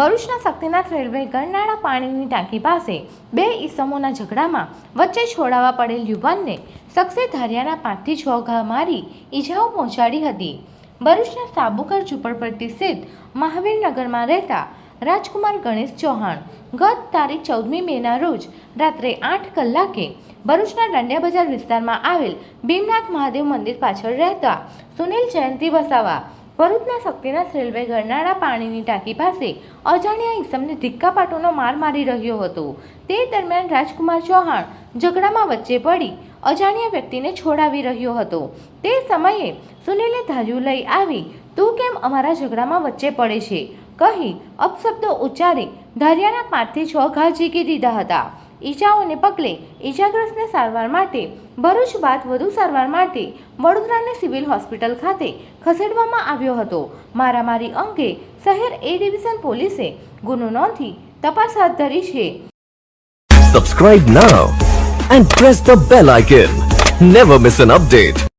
ભરૂચના શક્તિનાથ રેલવે ગરનાળા પાણીની ટાંકી પાસે બે ઈસમોના ઝઘડામાં વચ્ચે છોડાવા પડેલ યુવાનને શખ્સે ધારિયાના પાંચથી છ ઘા મારી ઈજાઓ પહોંચાડી હતી. ભરૂચના સાબુકર ઝુંપડપટ્ટી સ્થિત મહાવીરનગરમાં રહેતા રાજકુમાર ગણેશ ચૌહાણ ગત તારીખ ચૌદમી મેના રોજ રાત્રે આઠ કલાકે ભરૂચના દાંડિયા બજાર વિસ્તારમાં આવેલ ભીમનાથ મહાદેવ મંદિર પાછળ રહેતા સુનિલ જયંતિ વસાવા ભરૂચના શક્તિનાથ રેલવે ગરનાળા પાણીની ટાંકી પાસે અજાણ્યા ઈસમને ધિક્કા પાટોનો માર મારી રહ્યો હતો. તે દરમિયાન રાજકુમાર ચૌહાણ ઝઘડામાં વચ્ચે પડી અજાણ્યા વ્યક્તિને છોડાવી રહ્યો હતો. તે સમયે સુનિલે ધાર્યું લઈ આવી, તું કેમ અમારા ઝઘડામાં વચ્ચે પડે છે કહી અપશબ્દો ઉચ્ચારી ધારિયાના પાંચથી છ ઘા ઝીકી દીધા હતા. ઈજાઓને પગલે ઈજાગ્રસ્તને સારવાર માટે, ભરૂચ બાદ વધુ સારવાર માટે વડોદરાની સિવિલ હોસ્પિટલ ખાતે ખસેડવામાં આવ્યો હતો. મારામારી અંગે શહેર એ ડિવિઝન પોલીસે ગુનો નોંધી તપાસ હાથ ધરી છે. Subscribe now and press the bell icon never miss an update.